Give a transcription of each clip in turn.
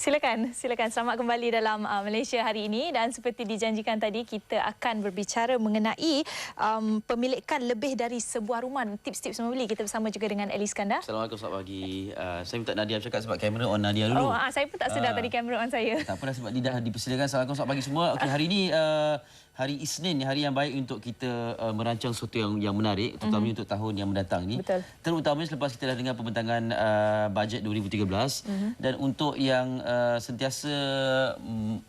Silakan, silakan. Selamat kembali dalam uh, Malaysia hari ini dan seperti dijanjikan tadi kita akan berbicara mengenai um, pemilikan lebih dari sebuah rumah tips-tips membeli. Kita bersama juga dengan Elis Kandar. Assalamualaikum selamat pagi. Uh, saya minta Nadia bercakap sebab kamera on Nadia dulu. Oh, uh, saya pun tak sedar uh, tadi kamera on saya. Tak apa sebab dia dah dipersilakan. Assalamualaikum selamat pagi semua. Okey, hari ini uh, hari Isnin ni hari yang baik untuk kita uh, merancang sesuatu yang yang menarik terutama mm-hmm. untuk tahun yang mendatang ni. Betul. Terutamanya selepas kita dah dengar pembentangan uh, bajet 2013 mm-hmm. dan untuk yang uh, sentiasa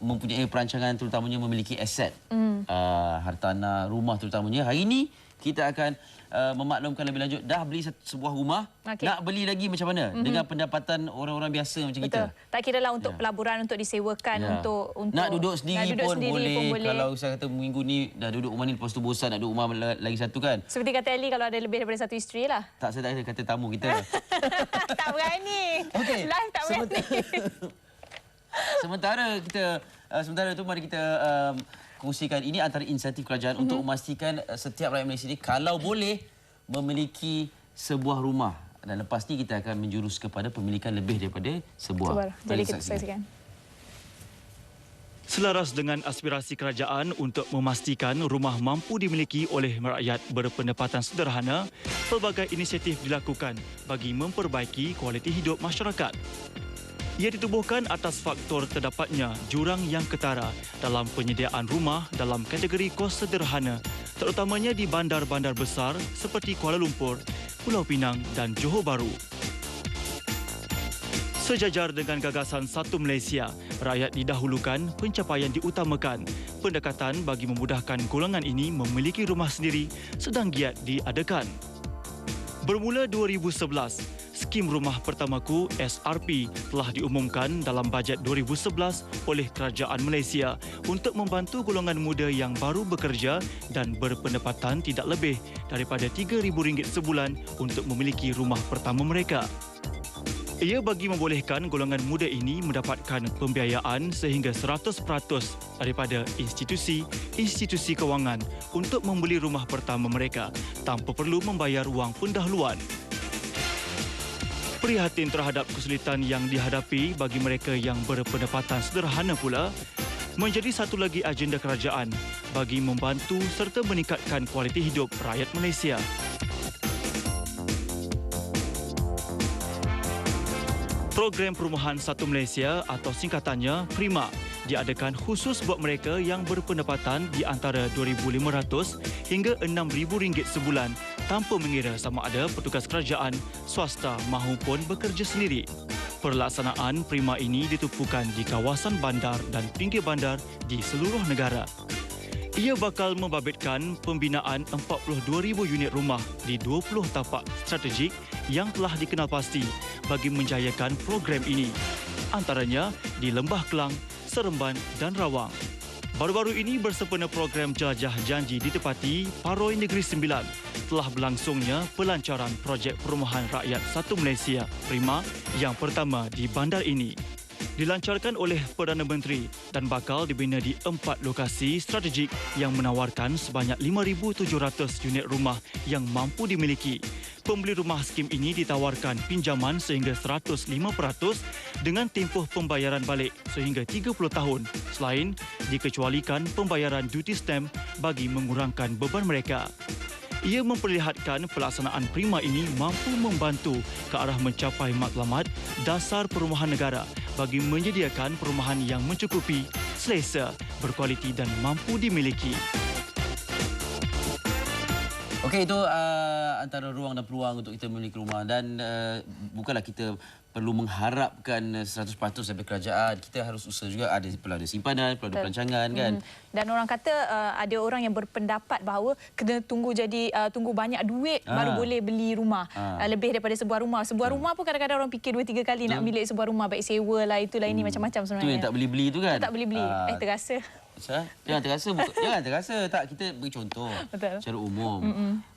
mempunyai perancangan terutamanya memiliki aset mm. uh, hartanah rumah terutamanya hari ini kita akan uh, memaklumkan lebih lanjut dah beli sebuah rumah okay. nak beli lagi macam mana mm-hmm. dengan pendapatan orang-orang biasa macam Betul. kita tak kira lah untuk yeah. pelaburan untuk disewakan yeah. untuk untuk nak duduk sendiri, nak duduk pun, sendiri boleh. pun boleh kalau saya kata minggu ni dah duduk rumah ni lepas tu bosan nak duduk rumah lagi satu kan seperti kata Ali kalau ada lebih daripada satu isteri lah tak saya tak ada kata tamu kita tak berani okay. live tak berani sementara kita uh, sementara tu mari kita um, kongsikan ini antara insentif kerajaan mm-hmm. untuk memastikan uh, setiap rakyat Malaysia ini kalau boleh memiliki sebuah rumah dan lepas ni kita akan menjurus kepada pemilikan lebih daripada sebuah. Sebar. Jadi kita saksikan. Selaras dengan aspirasi kerajaan untuk memastikan rumah mampu dimiliki oleh rakyat berpendapatan sederhana, pelbagai inisiatif dilakukan bagi memperbaiki kualiti hidup masyarakat. Ia ditubuhkan atas faktor terdapatnya jurang yang ketara dalam penyediaan rumah dalam kategori kos sederhana terutamanya di bandar-bandar besar seperti Kuala Lumpur, Pulau Pinang dan Johor Bahru. Sejajar dengan gagasan Satu Malaysia, rakyat didahulukan, pencapaian diutamakan. Pendekatan bagi memudahkan golongan ini memiliki rumah sendiri sedang giat diadakan. Bermula 2011, Skim Rumah Pertamaku SRP telah diumumkan dalam bajet 2011 oleh Kerajaan Malaysia untuk membantu golongan muda yang baru bekerja dan berpendapatan tidak lebih daripada RM3,000 sebulan untuk memiliki rumah pertama mereka. Ia bagi membolehkan golongan muda ini mendapatkan pembiayaan sehingga 100% daripada institusi-institusi kewangan untuk membeli rumah pertama mereka tanpa perlu membayar wang pendahuluan prihatin terhadap kesulitan yang dihadapi bagi mereka yang berpendapatan sederhana pula menjadi satu lagi agenda kerajaan bagi membantu serta meningkatkan kualiti hidup rakyat Malaysia. Program Perumahan Satu Malaysia atau singkatannya PRIMA diadakan khusus buat mereka yang berpendapatan di antara RM2,500 hingga RM6,000 sebulan tanpa mengira sama ada petugas kerajaan, swasta mahupun bekerja sendiri. Perlaksanaan prima ini ditupukan di kawasan bandar dan pinggir bandar di seluruh negara. Ia bakal membabitkan pembinaan 42,000 unit rumah di 20 tapak strategik yang telah dikenal pasti bagi menjayakan program ini. Antaranya di Lembah Kelang, Seremban dan Rawang. Baru-baru ini bersempena program Jelajah Janji ditepati Paroi Negeri Sembilan telah berlangsungnya pelancaran projek perumahan rakyat Satu Malaysia Prima yang pertama di bandar ini. Dilancarkan oleh Perdana Menteri dan bakal dibina di empat lokasi strategik yang menawarkan sebanyak 5,700 unit rumah yang mampu dimiliki pembeli rumah skim ini ditawarkan pinjaman sehingga 105% dengan tempoh pembayaran balik sehingga 30 tahun selain dikecualikan pembayaran duty stamp bagi mengurangkan beban mereka. Ia memperlihatkan pelaksanaan prima ini mampu membantu ke arah mencapai matlamat dasar perumahan negara bagi menyediakan perumahan yang mencukupi, selesa, berkualiti dan mampu dimiliki. Okey itu uh, antara ruang dan peluang untuk kita memiliki rumah dan uh, bukanlah kita perlu mengharapkan 100% daripada kerajaan. Kita harus usaha juga ada perlu ada simpanan, perlu ada perancangan kan. Hmm. Dan orang kata uh, ada orang yang berpendapat bahawa kena tunggu jadi uh, tunggu banyak duit ha. baru boleh beli rumah. Ha. Uh, lebih daripada sebuah rumah. Sebuah ha. rumah pun kadang-kadang orang fikir dua tiga kali ha. nak milik sebuah rumah baik sewa lah itulah hmm. ini macam-macam sebenarnya. Itu yang tak beli-beli tu kan. Tak beli-beli. Ha. Eh terasa. Jangan terasa buka, jangan terasa tak kita beri contoh Betul. secara umum.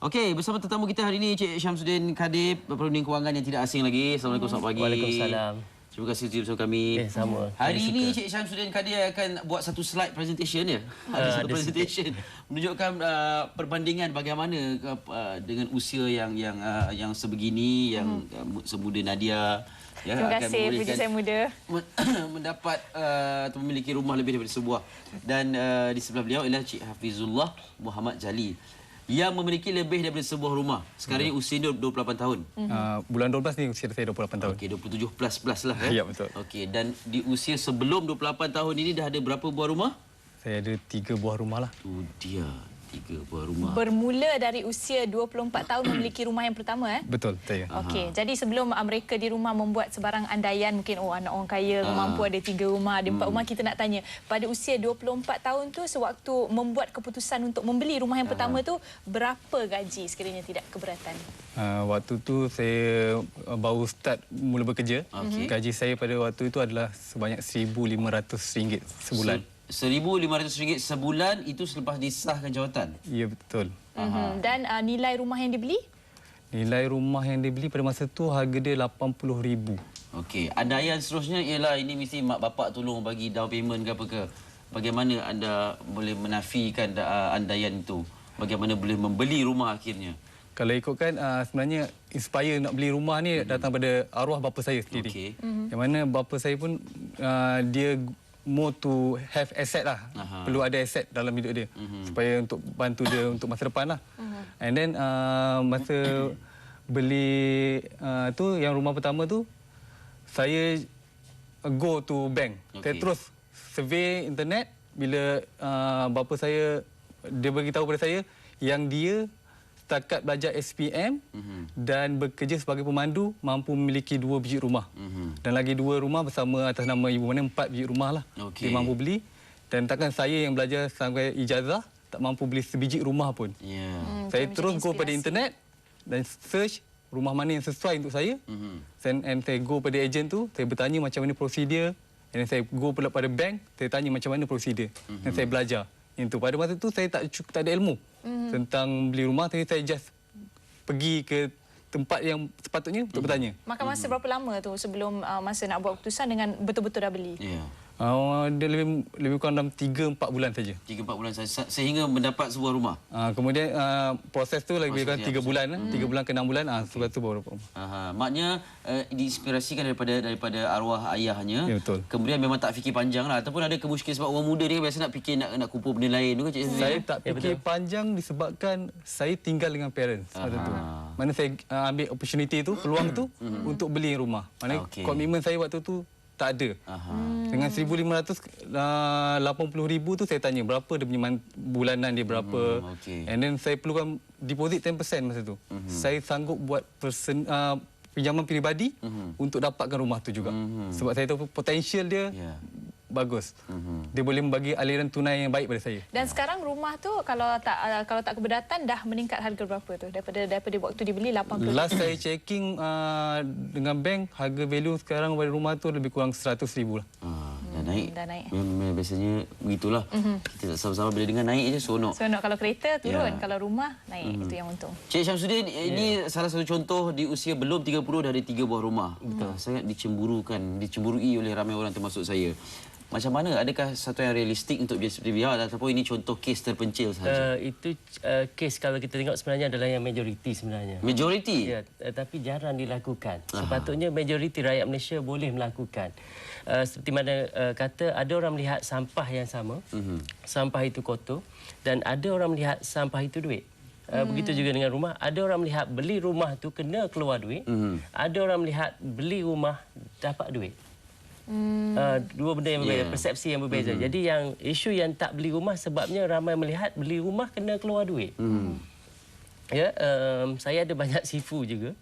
Okey, bersama tetamu kita hari ini Cik Syamsuddin Kadip, Perunding Kewangan yang tidak asing lagi. Assalamualaikum selamat pagi. Waalaikumsalam. Terima kasih Cik bersama kami. Eh, sama. Hari ini Cik Syamsuddin Kadir akan buat satu slide presentation ya. Ada satu ada presentation menunjukkan uh, perbandingan bagaimana uh, dengan usia yang yang uh, yang sebegini yang uh, semuda Nadia ya Terima akan kasih, puji saya muda. men- mendapat uh, atau memiliki rumah lebih daripada sebuah dan uh, di sebelah beliau ialah Cik Hafizullah Muhammad Jali yang memiliki lebih daripada sebuah rumah. Sekarang ini usia dia 28 tahun. Uh, bulan 12 ni usia saya 28 tahun. Okey, 27 plus plus lah eh. Ya, betul. Okey, dan di usia sebelum 28 tahun ini dah ada berapa buah rumah? Saya ada tiga buah rumah lah. Tu dia, tiga buah rumah. Bermula dari usia 24 tahun memiliki rumah yang pertama eh. Betul, saya. Okey, jadi sebelum uh, mereka di rumah membuat sebarang andaian mungkin oh anak orang kaya Ah. mampu ada tiga rumah, ada Hmm. empat rumah kita nak tanya. Pada usia 24 tahun tu sewaktu membuat keputusan untuk membeli rumah yang pertama tu berapa gaji sekiranya tidak keberatan? Uh, waktu tu saya uh, baru start mula bekerja. Okey. Gaji saya pada waktu itu adalah sebanyak RM1,500 sebulan. RM1,500 sebulan itu selepas disahkan jawatan. Ya, betul. Mhm. Dan uh, nilai rumah yang dibeli? Nilai rumah yang dibeli pada masa tu harga dia RM80,000. Okey, andaian seterusnya ialah ini mesti mak bapak tolong bagi down payment ke apa ke. Bagaimana anda boleh menafikan uh, andaian itu? Bagaimana boleh membeli rumah akhirnya? Kalau ikutkan uh, sebenarnya inspire nak beli rumah ni datang pada arwah bapa saya sendiri. Okey. Yang mana bapa saya pun uh, dia more to have asset lah. Aha. Perlu ada asset dalam hidup dia mm-hmm. supaya untuk bantu dia untuk masa depan lah. Mm-hmm. And then uh, masa beli uh, tu yang rumah pertama tu saya go to bank. Okay. Saya terus survey internet bila uh, bapa saya dia beritahu pada saya yang dia setakat belajar SPM mm-hmm. dan bekerja sebagai pemandu mampu memiliki dua biji rumah. Mm-hmm. Dan lagi dua rumah bersama atas nama ibu mana empat biji rumah lah. Okey. Dia mampu beli dan takkan saya yang belajar sampai ijazah tak mampu beli sebiji rumah pun. Ya. Yeah. Hmm, Saya terus go pada internet dan search rumah mana yang sesuai untuk saya. Mhm. Then, and saya go pada ejen tu, saya bertanya macam mana prosedur. And then saya go pula pada bank, saya tanya macam mana prosedur. Dan saya belajar. Itu pada masa tu saya tak tak ada ilmu tentang beli rumah, tapi saya just pergi ke tempat yang sepatutnya untuk bertanya. Maka masa berapa lama tu sebelum uh, masa nak buat keputusan dengan betul-betul dah beli? Ya. Yeah. Uh, dia lebih lebih kurang dalam 3 4 bulan saja. Tiga empat bulan saja sehingga mendapat sebuah rumah. Uh, kemudian uh, proses tu lebih kurang Proses, ya, 3 bulan, hmm. 3 bulan ke 6 bulan ah uh, sebab tu baru dapat rumah. Aha, maknya uh, diinspirasikan daripada daripada arwah ayahnya. Ya, betul. Kemudian memang tak fikir panjang lah ataupun ada kemusykilan sebab orang muda ni biasa nak fikir nak nak kumpul benda lain tu kan Cik Zee? Saya tak fikir panjang disebabkan saya tinggal dengan parents masa tu. Mana saya uh, ambil opportunity tu, peluang tu untuk beli rumah. Mana Okey. komitmen saya waktu tu tak ada. Aha. Dengan 1500 uh, 80000 tu saya tanya berapa dia punya bulanan dia berapa. Hmm, okey. And then saya perlukan deposit 10% masa tu. Saya sanggup buat person uh, pinjaman peribadi untuk dapatkan rumah tu juga. Sebab saya tahu potensial dia Ya. Bagus. Dia boleh membagi aliran tunai yang baik pada saya. Dan sekarang rumah tu kalau tak uh, kalau tak keberatan dah meningkat harga berapa tu daripada daripada waktu dibeli 80 Last saya checking uh, dengan bank harga value sekarang pada rumah tu lebih kurang 100 ribu lah. Ah, dah naik. dah naik. Memang biasanya begitulah. Kita tak sama-sama bila dengar naik je seronok. So nak kalau kereta turun, Ya. kalau rumah naik itu yang untung. Cik Syamsuddin, ini salah satu contoh di usia belum 30 dah ada tiga buah rumah. Betul. Sangat dicemburukan, dicemburui oleh ramai orang termasuk saya. Macam mana? Adakah satu yang realistik untuk dia seperti biar ataupun ini contoh kes terpencil sahaja? Uh, itu uh, kes kalau kita tengok sebenarnya adalah yang majoriti sebenarnya. Majoriti? Ya, uh, tapi jarang dilakukan. Sepatutnya majoriti rakyat Malaysia boleh melakukan. Uh, seperti mana uh, kata ada orang melihat sampah yang sama, mm-hmm. sampah itu kotor dan ada orang melihat sampah itu duit. Uh, Begitu juga dengan rumah. Ada orang melihat beli rumah tu kena keluar duit. Mm-hmm. Ada orang melihat beli rumah dapat duit. Hmm. Uh, dua benda yang berbeza, Yeah. persepsi yang berbeza. Hmm. Jadi yang isu yang tak beli rumah sebabnya ramai melihat beli rumah kena keluar duit. Hmm. Ya, um, saya ada banyak sifu juga.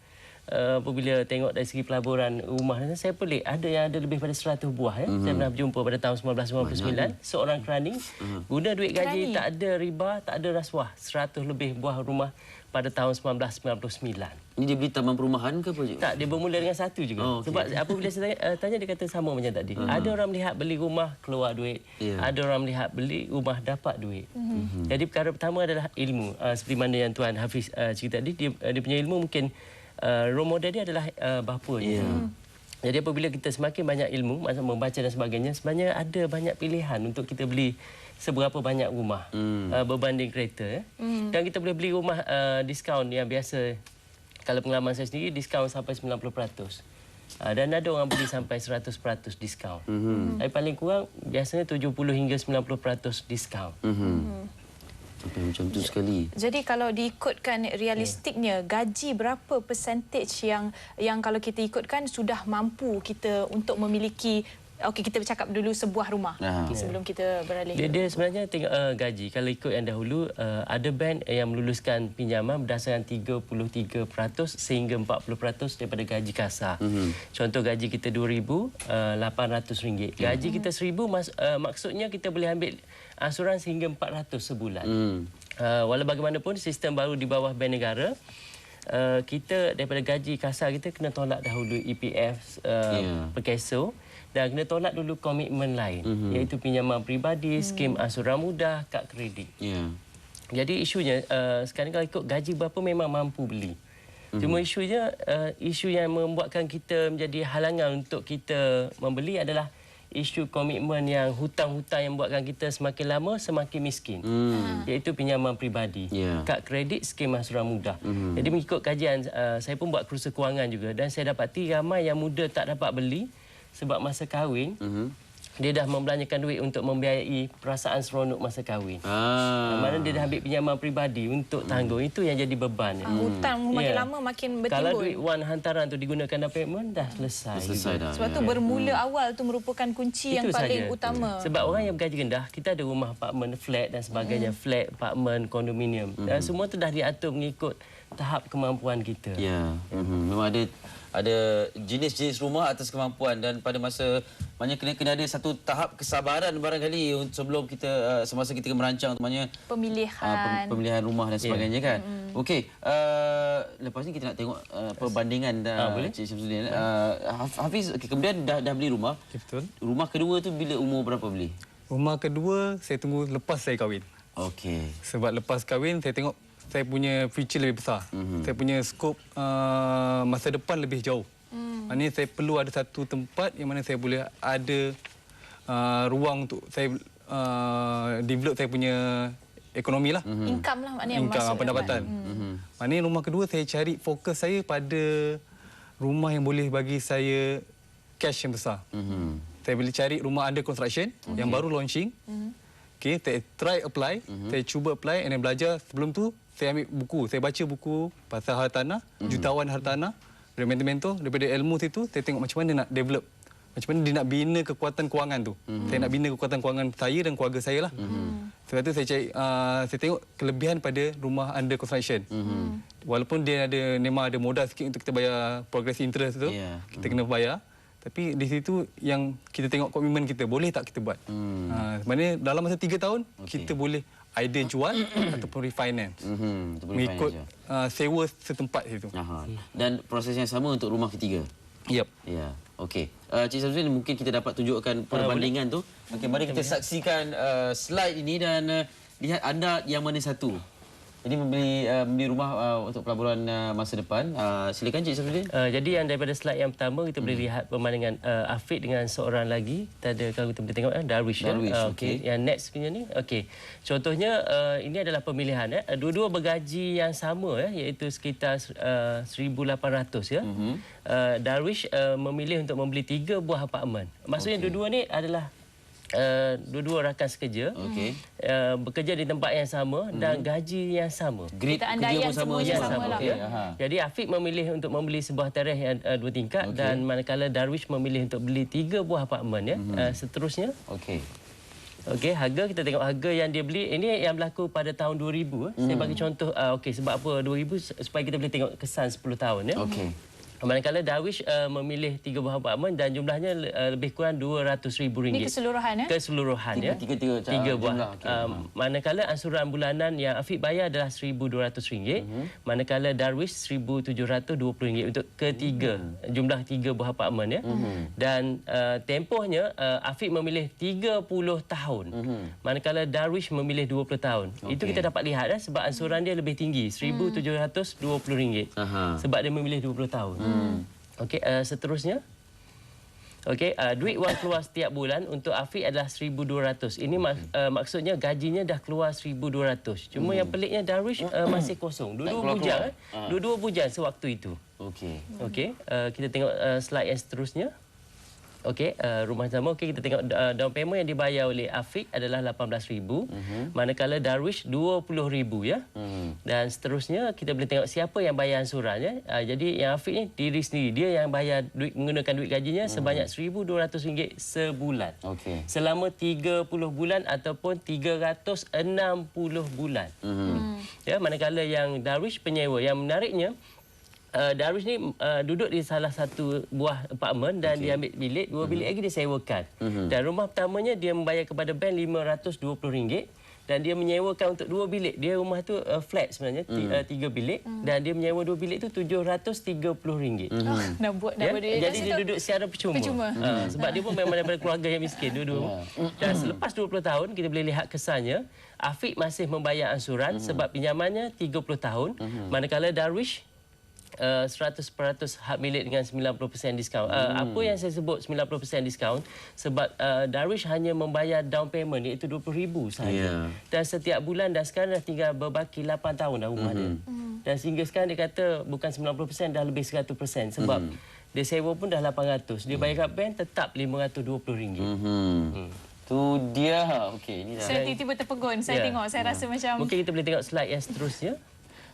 Uh, apabila tengok dari segi pelaburan rumah saya pelik ada yang ada lebih pada 100 buah ya. Mm-hmm. Saya pernah berjumpa pada tahun 1999 seorang kerani uh-huh. guna duit gaji Kerani? tak ada riba, tak ada rasuah. 100 lebih buah rumah pada tahun 1999. Ini dia beli taman perumahan ke apa? Tak, dia bermula dengan satu juga. Oh, okey. Sebab apabila saya tanya, uh, tanya dia kata sama macam tadi. Uh-huh. Ada orang melihat beli rumah keluar duit. Ya. Ada orang melihat beli rumah dapat duit. Uh-huh. Jadi perkara pertama adalah ilmu. Uh, seperti mana yang Tuan Hafiz uh, cerita tadi, dia, uh, dia punya ilmu mungkin uh, role model dia adalah uh, bapa dia. Ya. Jadi apabila kita semakin banyak ilmu, maksud membaca dan sebagainya, sebenarnya ada banyak pilihan untuk kita beli seberapa banyak rumah hmm. uh, berbanding kereta. Ya. Hmm. Dan kita boleh beli rumah uh, diskaun yang biasa. Kalau pengalaman saya sendiri, diskaun sampai 90%. Uh, dan ada orang beli sampai 100% diskaun. Mm-hmm. Tapi paling kurang biasanya 70 hingga 90% diskaun. Mm-hmm. Sampai macam tu sekali. Jadi kalau diikutkan realistiknya gaji berapa percentage yang yang kalau kita ikutkan sudah mampu kita untuk memiliki Okey kita bercakap dulu sebuah rumah okay, sebelum kita beralih. Dia, dia sebenarnya tengok uh, gaji. Kalau ikut yang dahulu uh, ada bank yang meluluskan pinjaman berdasarkan 33% sehingga 40% daripada gaji kasar. Mm-hmm. Contoh gaji kita RM2,800. Gaji kita RM1,000 mas, uh, maksudnya kita boleh ambil asuransi hingga 400 sebulan. Mm. Uh, walau bagaimanapun sistem baru di bawah bank negara Uh, kita daripada gaji kasar kita kena tolak dahulu EPF uh, yeah. perkeso dan kena tolak dulu komitmen lain mm-hmm. iaitu pinjaman peribadi, mm. skim asuran mudah, kad kredit. Yeah. Jadi isunya uh, sekarang kalau ikut gaji berapa memang mampu beli. Mm-hmm. Cuma isunya uh, isu yang membuatkan kita menjadi halangan untuk kita membeli adalah isu komitmen yang hutang-hutang yang buatkan kita semakin lama semakin miskin. Hmm. Iaitu pinjaman peribadi. Yeah. Kad kredit, skim asuran mudah. Hmm. Jadi mengikut kajian, uh, saya pun buat kursus kewangan juga. Dan saya dapati ramai yang muda tak dapat beli sebab masa kahwin. Hmm dia dah membelanjakan duit untuk membiayai perasaan seronok masa kahwin. Ah. Mana dia dah ambil pinjaman peribadi untuk tanggung. Hmm. Itu yang jadi beban. Ah, hutang makin yeah. lama makin bertimbul. Kalau duit wan hantaran tu digunakan dalam payment, dah selesai. Selesai dah. Sebab tu yeah. bermula hmm. awal tu merupakan kunci Itu yang paling saja. utama. Sebab orang yang bergaji rendah, kita ada rumah apartmen, flat dan sebagainya. Hmm. Flat, apartmen, kondominium. Hmm. Dan semua tu dah diatur mengikut tahap kemampuan kita. Ya. Yeah. Hmm. Memang ada ada jenis-jenis rumah atas kemampuan dan pada masa maknanya kena kena ada satu tahap kesabaran barangkali sebelum kita uh, semasa kita merancang maknanya pemilihan uh, pemilihan rumah dan sebagainya yeah. kan. Mm-hmm. Okey, uh, lepas ni kita nak tengok uh, perbandingan dah uh, Cik Syamsuddin. Uh, Hafiz okay, kemudian dah dah beli rumah. Betul. Rumah kedua tu bila umur berapa beli? Rumah kedua saya tunggu lepas saya kahwin. Okey. Sebab lepas kahwin saya tengok saya punya future lebih besar. Mm-hmm. Saya punya skop uh, masa depan lebih jauh. Mm. Maksudnya saya perlu ada satu tempat yang mana saya boleh ada uh, ruang untuk saya uh, develop saya punya ekonomi lah. Mm-hmm. Income lah maknanya Income, masuk pendapatan. Mm-hmm. Maknanya rumah kedua saya cari fokus saya pada rumah yang boleh bagi saya cash yang besar. Mm-hmm. Saya boleh cari rumah under construction okay. yang baru launching. Mm-hmm. Okay, saya try apply, mm-hmm. saya cuba apply and then belajar. Sebelum tu, saya ambil buku. Saya baca buku pasal hartanah, mm-hmm. jutawan hartanah, dari mentor-mentor. Daripada ilmu situ, saya tengok macam mana nak develop. Macam mana dia nak bina kekuatan kewangan tu. Mm-hmm. Saya nak bina kekuatan kewangan saya dan keluarga saya lah. Mm-hmm. Sebab tu saya, cari, uh, saya tengok kelebihan pada rumah under construction. Mm-hmm. Walaupun dia ada memang ada modal sikit untuk kita bayar progress interest tu, yeah. kita mm-hmm. kena bayar. Tapi di situ yang kita tengok komitmen kita, boleh tak kita buat? Hmm. Ha, sebenarnya dalam masa tiga tahun, okay. kita boleh either jual ataupun refinance. Mm-hmm. Mengikut uh, sewa setempat itu. Aha. Dan proses yang sama untuk rumah ketiga? Yep. Ya. Yeah. Okey. Uh, Cik Samsudin mungkin kita dapat tunjukkan perbandingan uh, tu. Okey, mari kita saksikan uh, slide ini dan uh, lihat anda yang mana satu. Jadi membeli uh, membeli rumah uh, untuk pelaburan uh, masa depan. Uh, silakan Cik Safruddin. Uh, jadi yang daripada slide yang pertama kita hmm. boleh lihat pemandangan uh, Afiq dengan seorang lagi. Kita ada kalau kita boleh tengok uh, Darwish. Darwish ya? uh, okay. okay. Yang next punya ni. Okey. Contohnya uh, ini adalah pemilihan. Uh, dua-dua bergaji yang sama ya iaitu sekitar uh, 1800 ya. Mm-hmm. Uh, Darwish uh, memilih untuk membeli tiga buah apartmen. Maksudnya okay. dua-dua ni adalah uh, dua-dua rakan sekerja okay. uh, bekerja di tempat yang sama hmm. dan gaji yang sama. Grid Kita kerja pun sama. Yang sama, sama lah. Okay. Jadi Afiq memilih untuk membeli sebuah terah yang uh, dua tingkat okay. dan manakala Darwish memilih untuk beli tiga buah apartmen ya. Hmm. Uh, seterusnya. Okey. Okey, harga kita tengok harga yang dia beli ini yang berlaku pada tahun 2000 eh. Hmm. Saya bagi contoh uh, okey sebab apa 2000 supaya kita boleh tengok kesan 10 tahun ya. Okey. Manakala Darwish uh, memilih tiga buah apartmen dan jumlahnya uh, lebih kurang RM200,000. Ini keseluruhan ya? Keseluruhan tiga, ya. Tiga, tiga, tiga, tiga buah. Okay. Um, manakala ansuran bulanan yang Afiq bayar adalah RM1,200. Uh-huh. Manakala Darwish RM1,720 untuk ketiga. Uh-huh. Jumlah tiga buah apartmen ya. Uh-huh. Dan uh, tempohnya uh, Afiq memilih 30 tahun. Uh-huh. Manakala Darwish memilih 20 tahun. Okay. Itu kita dapat lihat ya, sebab ansuran dia lebih tinggi. RM1,720. Uh-huh. Sebab dia memilih 20 tahun. Uh-huh. Hmm. Okey, uh, seterusnya. Okey, uh, duit wang keluar setiap bulan untuk Afiq adalah 1200. Ini mak, uh, maksudnya gajinya dah keluar 1200. Cuma yang peliknya Darwish uh, masih kosong. Dua-dua bujang. Eh? Dua-dua bujang sewaktu itu. Okey. Okey, uh, kita tengok uh, slide yang seterusnya. Okey, uh, rumah sama. Okey, kita tengok uh, down payment yang dibayar oleh Afiq adalah 18,000. Uh-huh. Manakala Darwish 20,000 ya. Uh-huh. Dan seterusnya kita boleh tengok siapa yang bayar ansuran ya. Uh, jadi yang Afiq ni diri sendiri dia yang bayar duit menggunakan duit gajinya uh-huh. sebanyak RM1,200 sebulan. Okey. Selama 30 bulan ataupun 360 bulan. Uh-huh. Ya, manakala yang Darwish penyewa yang menariknya Uh, Darwish ni uh, duduk di salah satu buah apartmen dan okay. dia ambil bilik, dua bilik lagi dia sewakan. Uh-huh. Dan rumah pertamanya dia membayar kepada bank RM520 dan dia menyewakan untuk dua bilik. Dia rumah tu uh, flat sebenarnya, uh-huh. uh, tiga bilik uh-huh. dan dia menyewa dua bilik tu RM730. Uh-huh. Oh, nak buat nak Ya? buat kat Jadi dia duduk secara percuma. Percuma. Ha, sebab dia pun memang daripada keluarga yang miskin dua-dua. Dan selepas 20 tahun kita boleh lihat kesannya Afiq masih membayar ansuran sebab pinjamannya 30 tahun. Manakala Darwish Uh, 100% hak milik dengan 90% diskaun. Uh, Apa yang saya sebut 90% diskaun sebab uh, Darwish hanya membayar down payment iaitu RM20,000 sahaja. Ya. Dan setiap bulan dan sekarang dah tinggal berbaki 8 tahun dah rumah dia. Dan sehingga sekarang dia kata bukan 90% dah lebih 100% sebab dia sewa pun dah 800. Dia bayar kat bank tetap RM520. Hmm. Tu dia. Okey, ini dah. Saya tiba-tiba terpegun. Saya Ya. tengok, saya rasa macam Mungkin kita boleh tengok slide yang seterusnya.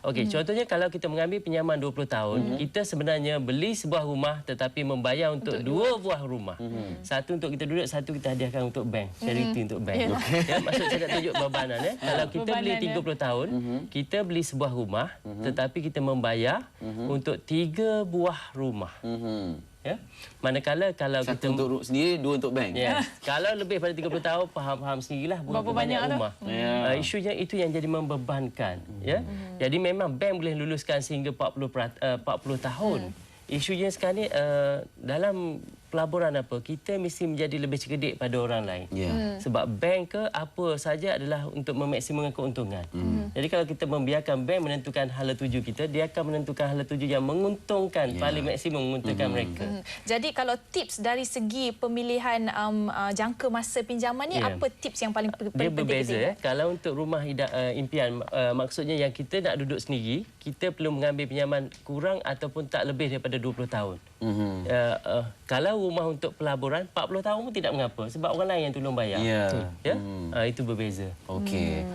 Okey, hmm. contohnya kalau kita mengambil pinjaman 20 tahun, hmm. kita sebenarnya beli sebuah rumah tetapi membayar untuk, untuk dua buah rumah. Hmm. Satu untuk kita duduk, satu kita hadiahkan untuk bank, charity hmm. untuk bank. Yalah. Ya, maksud saya nak tunjuk bebanan ya. Kalau kita beli Bebanan, ya. 30 tahun, kita beli sebuah rumah tetapi kita membayar untuk tiga buah rumah. Mhm. Ya. Manakala kalau Satu kita untuk ru- sendiri, dua untuk bank. Ya. Kalau lebih pada 30 tahun faham-faham sendirilah berapa, Berapa banyak tu? rumah. Ya. Uh, isunya itu yang jadi membebankan, ya. Jadi memang bank boleh luluskan sehingga 40 perat, uh, 40 tahun. Isunya sekarang ni uh, dalam pelaburan apa kita mesti menjadi lebih cerdik pada orang lain. Ya. Hmm. Sebab bank ke apa saja adalah untuk memaksimumkan keuntungan. Hmm. Jadi kalau kita membiarkan bank menentukan hala tuju kita, dia akan menentukan hala tuju yang menguntungkan Ya. paling maksimum menguntungkan mereka. Hmm. Jadi kalau tips dari segi pemilihan um, uh, jangka masa pinjaman ni Ya. apa tips yang paling pe- dia penting berbeza eh. Kalau untuk rumah uh, impian uh, maksudnya yang kita nak duduk sendiri, kita perlu mengambil pinjaman kurang ataupun tak lebih daripada 20 tahun. Mhm. Uh, uh, kalau rumah untuk pelaburan 40 tahun pun tidak mengapa sebab orang lain yang tolong bayar. Ya. Ya. Uh, itu berbeza. Okey.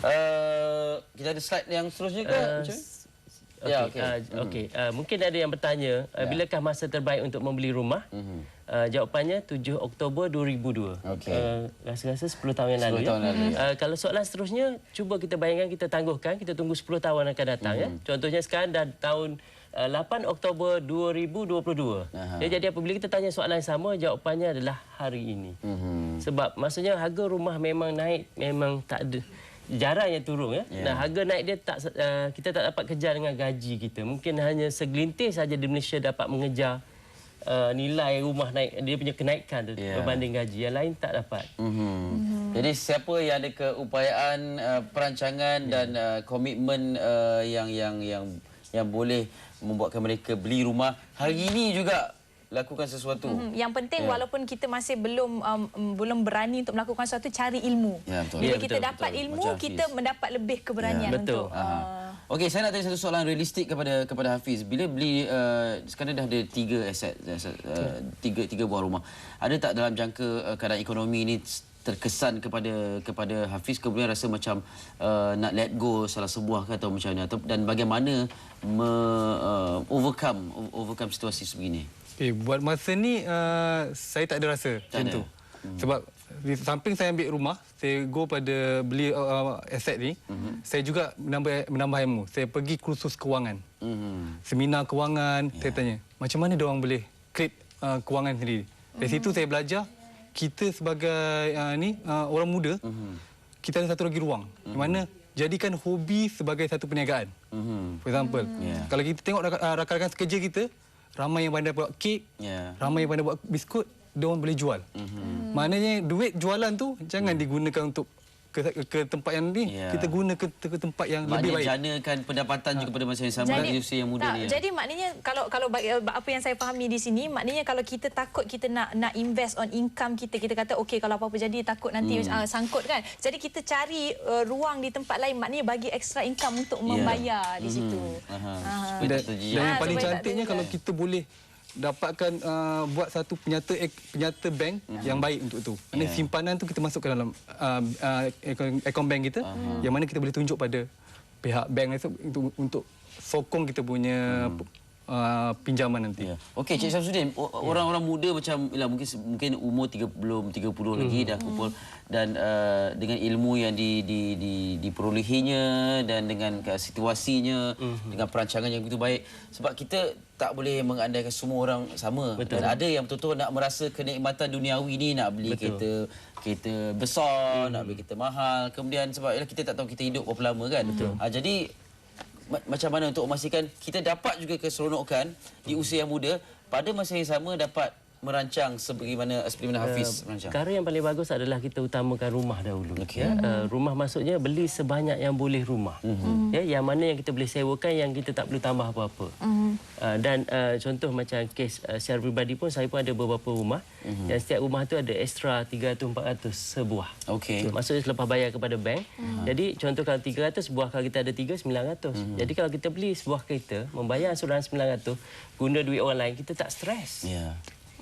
Uh, kita ada slide yang seterusnya ke? Uh, Macam? s- Ya, Okey, okey. uh, okey. Uh, mungkin ada yang bertanya, uh, bilakah masa terbaik untuk membeli rumah? Uh, jawapannya 7 Oktober 2002. Okey. Uh, rasa-rasa 10 tahun yang lalu. 10 tahun ya? lalu, Uh, kalau soalan seterusnya, cuba kita bayangkan kita tangguhkan, kita tunggu 10 tahun akan datang. ya. Contohnya sekarang dah tahun 8 Oktober 2022. Aha. Ya, jadi apabila kita tanya soalan yang sama, jawapannya adalah hari ini. Mhm. Sebab maksudnya harga rumah memang naik, memang tak ada jarang yang turun ya. Yeah. Nah, harga naik dia tak uh, kita tak dapat kejar dengan gaji kita. Mungkin hanya segelintir saja di Malaysia dapat mengejar uh, nilai rumah naik dia punya kenaikan Ya. yeah. berbanding gaji. Yang lain tak dapat. Mhm. Jadi siapa yang ada keupayaan uh, perancangan dan uh, komitmen uh, yang yang yang yang boleh membuatkan mereka beli rumah hari ini juga lakukan sesuatu. Hmm, yang penting Ya. walaupun kita masih belum um, um, belum berani untuk melakukan sesuatu cari ilmu. Ya, betul. Bila Ya, kita betul, dapat betul. ilmu Macam kita Hafiz. mendapat lebih keberanian Ya, betul. untuk uh, Okey, saya nak tanya satu soalan realistik kepada kepada Hafiz. Bila beli uh, sekarang dah ada tiga aset, aset uh, tiga tiga buah rumah. Ada tak dalam jangka uh, keadaan ekonomi ini terkesan kepada kepada Hafiz kemudian rasa macam uh, nak let go salah sebuah ke atau macam mana atau dan bagaimana me, uh, overcome overcome situasi sebegini? Okay, buat masa ni uh, saya tak ada rasa Tak macam ada. tu. Hmm. Sebab di samping saya ambil rumah, saya go pada beli uh, aset ni, hmm. saya juga menambah menambah ilmu. Saya pergi kursus kewangan. Hmm. Seminar kewangan, yeah. saya tanya, macam mana dia orang boleh create uh, kewangan sendiri. Dari situ saya belajar kita sebagai uh, ni uh, orang muda, kita ada satu lagi ruang. Di mana jadikan hobi sebagai satu perniagaan. Mhm. For example, Yeah. kalau kita tengok uh, rakan-rakan sekerja kita, ramai yang pandai buat kek, Ya. ramai yang pandai buat biskut, dia orang boleh jual. Mm-hmm. Maknanya duit jualan tu jangan digunakan untuk ke, ke tempat yang ni Ya. kita guna ke, ke tempat yang lebih Maknanya baik. janakan pendapatan juga pada masa yang sama di usia yang muda tak, ni. ya. Jadi maknanya kalau kalau bagi- apa yang saya fahami di sini maknanya kalau kita takut kita nak nak invest on income kita kita kata okey kalau apa-apa jadi takut nanti Hmm. uh, sangkut kan. Jadi kita cari uh, ruang di tempat lain maknanya bagi extra income untuk Ya. membayar di situ. Aha. Ah. Supaya Dan, dan yang Ah, paling cantiknya kalau kita boleh dapatkan uh, buat satu penyata penyata bank Mhm. yang baik untuk tu. Mana Ya. simpanan tu kita masukkan dalam uh, uh, akaun, akaun bank kita yang mana kita boleh tunjuk pada pihak bank itu untuk untuk sokong kita punya uh, pinjaman nanti. Ya. Okey Cik Samsudin, o- orang-orang muda macam yalah, mungkin mungkin umur 30 belum 30 lagi dah kumpul dan uh, dengan ilmu yang di di di diperolehinya dan dengan situasinya dengan perancangan yang begitu baik sebab kita tak boleh mengandaikan semua orang sama Betul. dan ada yang betul-betul nak merasa kenikmatan duniawi ni nak beli Betul. kereta kereta besar, nak beli kereta mahal. Kemudian sebab yalah, kita tak tahu kita hidup berapa lama kan. Betul. Ha, jadi ma- macam mana untuk memastikan kita dapat juga keseronokan di usia yang muda pada masa yang sama dapat merancang sebagaimana seperti mana Hafiz merancang. Perkara yang paling bagus adalah kita utamakan rumah dahulu. Okey. Ya, uh, rumah maksudnya beli sebanyak yang boleh rumah. Mm-hmm. Ya, yang mana yang kita boleh sewakan yang kita tak perlu tambah apa-apa. Mm-hmm. Uh, dan uh, contoh macam kes uh, secara peribadi pun saya pun ada beberapa rumah mm-hmm. yang setiap rumah tu ada extra 300 400 sebuah. Okey. Maksudnya selepas bayar kepada bank. Mm-hmm. Jadi contoh kalau 300 sebuah kalau kita ada 3 900. Mm-hmm. Jadi kalau kita beli sebuah kereta membayar ansuran 900 guna duit orang lain kita tak stres. Ya.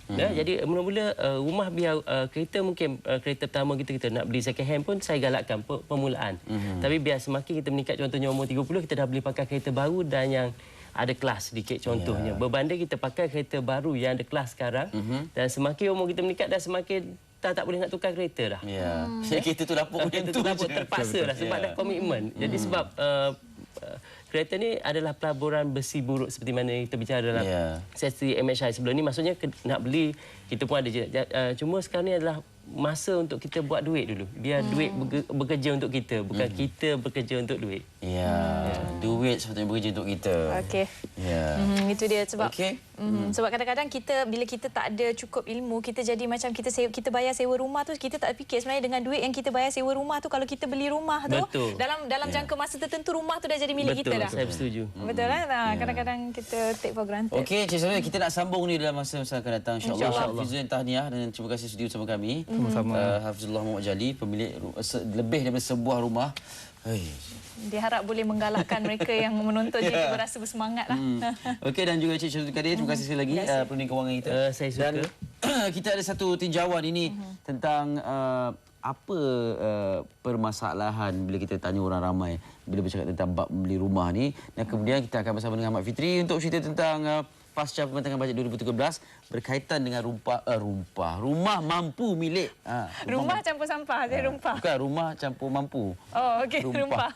Ya, jadi mula-mula uh, rumah biar uh, kereta mungkin uh, kereta pertama kita kita nak beli second hand pun saya galakkan pe- permulaan. Mm-hmm. Tapi biar semakin kita meningkat contohnya umur 30 kita dah beli pakai kereta baru dan yang ada kelas sedikit contohnya. Yeah. Berbanding kita pakai kereta baru yang ada kelas sekarang mm-hmm. dan semakin umur kita meningkat dan semakin tak tak boleh nak tukar kereta dah. Ya. Jadi kita tu dapur macam Kereta tu terpaksa lah sebab Ya. dah komitmen. Jadi sebab uh, uh, kereta ni adalah pelaburan besi buruk seperti mana kita bicara dalam Ya. sesi MHI sebelum ni maksudnya nak beli kita pun ada je. Uh, cuma sekarang ni adalah masa untuk kita buat duit dulu. Biar hmm. duit bekerja untuk kita, bukan hmm. kita bekerja untuk duit. Ya. Duit sepatutnya bekerja untuk kita. Okey. Ya. Hmm, itu dia sebab Okey. Mm, sebab kadang-kadang kita bila kita tak ada cukup ilmu kita jadi macam kita sewa, kita bayar sewa rumah tu kita tak fikir sebenarnya dengan duit yang kita bayar sewa rumah tu kalau kita beli rumah tu Betul. dalam dalam jangka masa tertentu rumah tu dah jadi milik Betul, kita dah. saya bersetuju. Betul kan? Nah, kadang-kadang kita take for granted. Okey, Cik Samsudin, kita nak sambung ni dalam masa-masa akan datang insya-Allah. InsyaAllah. Hafizun tahniah dan terima kasih sudi bersama kami. Sama-sama. Uh, Hafizullah Muhammad Jali, pemilik lebih daripada sebuah rumah. Hei. Diharap boleh menggalakkan mereka yang menonton yeah. itu berasa bersemangat lah. Hmm. Okey dan juga Cik Syazul Kadir, terima kasih sekali lagi uh, Perunding Kewangan kita. Uh, saya suka. Dan kita ada satu tinjauan ini tentang uh, apa uh, permasalahan bila kita tanya orang ramai bila bercakap tentang bab membeli rumah ni dan kemudian kita akan bersama dengan Ahmad Fitri untuk cerita tentang uh, pasca pembentangan bajet 2013 berkaitan dengan rumpah uh, rumpah rumah mampu milik ha, Rumah campur sampah, saya rumpah. bukan rumah campur mampu Oh, okey, rumpah.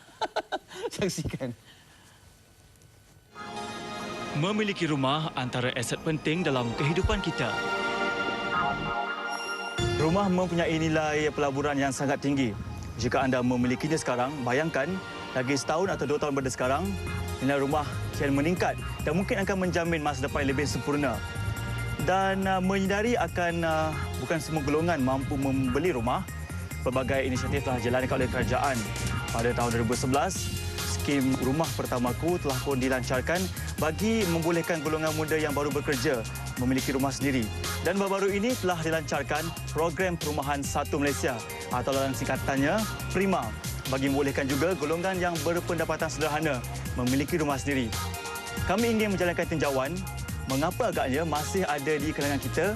saksikan Memiliki rumah antara aset penting dalam kehidupan kita. Rumah mempunyai nilai pelaburan yang sangat tinggi. Jika anda memilikinya sekarang, bayangkan lagi setahun atau dua tahun pada sekarang, nilai rumah kian meningkat dan mungkin akan menjamin masa depan lebih sempurna. Dan uh, menyedari akan uh, bukan semua golongan mampu membeli rumah, pelbagai inisiatif telah dijalankan oleh kerajaan. Pada tahun 2011, skim Rumah Pertamaku telah pun dilancarkan bagi membolehkan golongan muda yang baru bekerja memiliki rumah sendiri. Dan baru-baru ini telah dilancarkan program perumahan Satu Malaysia atau dalam singkatannya PRIMA bagi membolehkan juga golongan yang berpendapatan sederhana memiliki rumah sendiri. Kami ingin menjalankan tinjauan mengapa agaknya masih ada di kalangan kita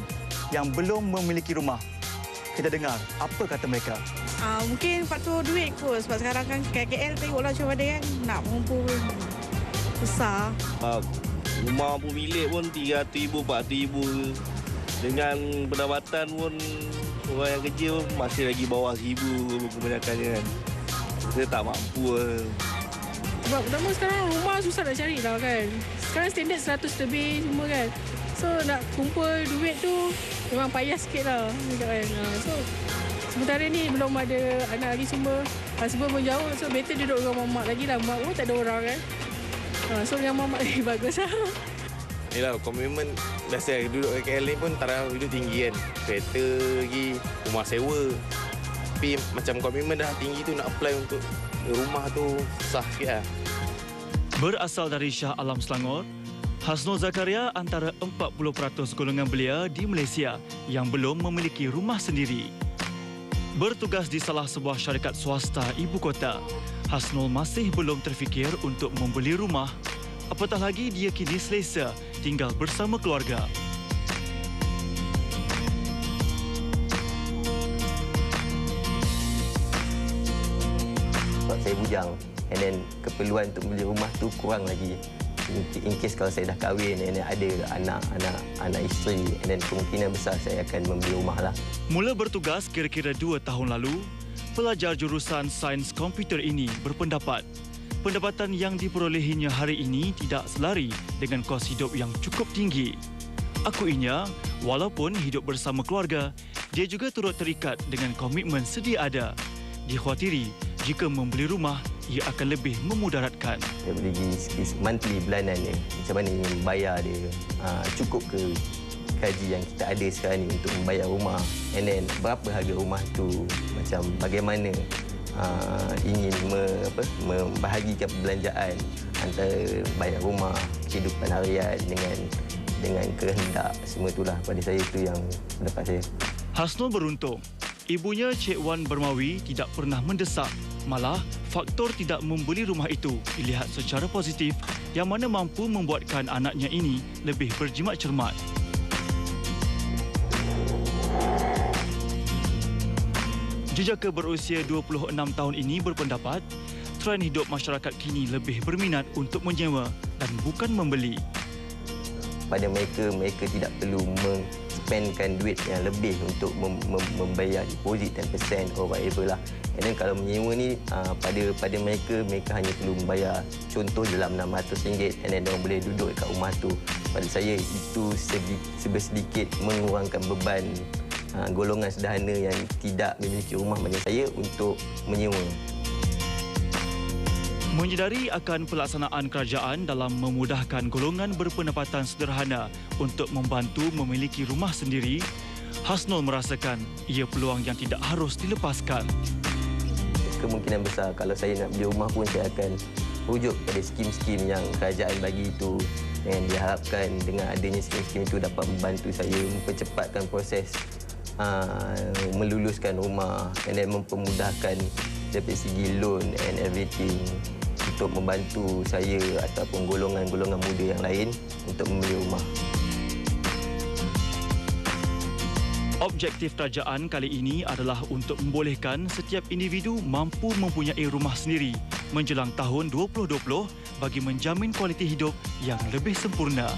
yang belum memiliki rumah. Kita dengar apa kata mereka. Ah, mungkin faktor duit kot sebab sekarang kan KL tengoklah macam mana kan nak mampu besar. Uh, rumah milik pun RM300,000, RM400,000. Dengan pendapatan pun orang yang kerja pun masih lagi bawah RM1,000 kebanyakannya kan. Saya tak mampu lah. Sebab pertama sekarang rumah susah nak cari tau kan. Sekarang standard 100 lebih semua kan. So nak kumpul duit tu memang payah sikit lah. Kan. Ah, So sementara ni belum ada anak lagi semua. Husband pun jauh so better duduk dengan mamak lagi lah. Mak pun tak ada orang kan. Ah, So dengan mamak lagi bagus lah. Yelah, komitmen biasa duduk kat KL ni pun taraf hidup tinggi kan. Kereta lagi, rumah sewa. Tapi macam komitmen dah tinggi tu nak apply untuk rumah tu susah sikit lah. Berasal dari Shah Alam Selangor, Hasnul Zakaria antara 40% golongan belia di Malaysia yang belum memiliki rumah sendiri. Bertugas di salah sebuah syarikat swasta ibu kota, Hasnul masih belum terfikir untuk membeli rumah. Apatah lagi dia kini selesa tinggal bersama keluarga. Bujang and then keperluan untuk beli rumah tu kurang lagi in, case kalau saya dah kahwin then ada anak anak anak isteri and then kemungkinan besar saya akan membeli rumah lah Mula bertugas kira-kira dua tahun lalu, pelajar jurusan Sains Komputer ini berpendapat pendapatan yang diperolehinya hari ini tidak selari dengan kos hidup yang cukup tinggi. Akuinya, walaupun hidup bersama keluarga, dia juga turut terikat dengan komitmen sedia ada. Dikhawatiri, jika membeli rumah, ia akan lebih memudaratkan. dari segi monthly bulanan dia macam mana ingin bayar dia uh, cukup ke gaji yang kita ada sekarang ni untuk membayar rumah and then berapa harga rumah tu macam bagaimana uh, ingin me, apa, membahagikan perbelanjaan antara bayar rumah kehidupan harian dengan dengan kehendak semua itulah pada saya itu yang pendapat saya Hasnul beruntung. Ibunya Cik Wan Bermawi tidak pernah mendesak. Malah, faktor tidak membeli rumah itu dilihat secara positif yang mana mampu membuatkan anaknya ini lebih berjimat cermat. Jejaka berusia 26 tahun ini berpendapat trend hidup masyarakat kini lebih berminat untuk menyewa dan bukan membeli. Pada mereka mereka tidak perlu spendkan duit yang lebih untuk mem- mem- membayar deposit 10% or whatever lah. And then kalau menyewa ni uh, pada pada mereka mereka hanya perlu membayar contoh dalam RM600 and then mereka boleh duduk dekat rumah tu. Pada saya itu sedikit mengurangkan beban uh, golongan sederhana yang tidak memiliki rumah macam saya untuk menyewa. Menyedari akan pelaksanaan kerajaan dalam memudahkan golongan berpendapatan sederhana untuk membantu memiliki rumah sendiri, Hasnul merasakan ia peluang yang tidak harus dilepaskan. kemungkinan besar kalau saya nak beli rumah pun saya akan rujuk pada skim-skim yang kerajaan bagi itu dan diharapkan dengan adanya skim-skim itu dapat membantu saya mempercepatkan proses uh, meluluskan rumah dan mempermudahkan dari segi loan and everything untuk membantu saya ataupun golongan-golongan muda yang lain untuk membeli rumah. Objektif kerajaan kali ini adalah untuk membolehkan setiap individu mampu mempunyai rumah sendiri menjelang tahun 2020 bagi menjamin kualiti hidup yang lebih sempurna.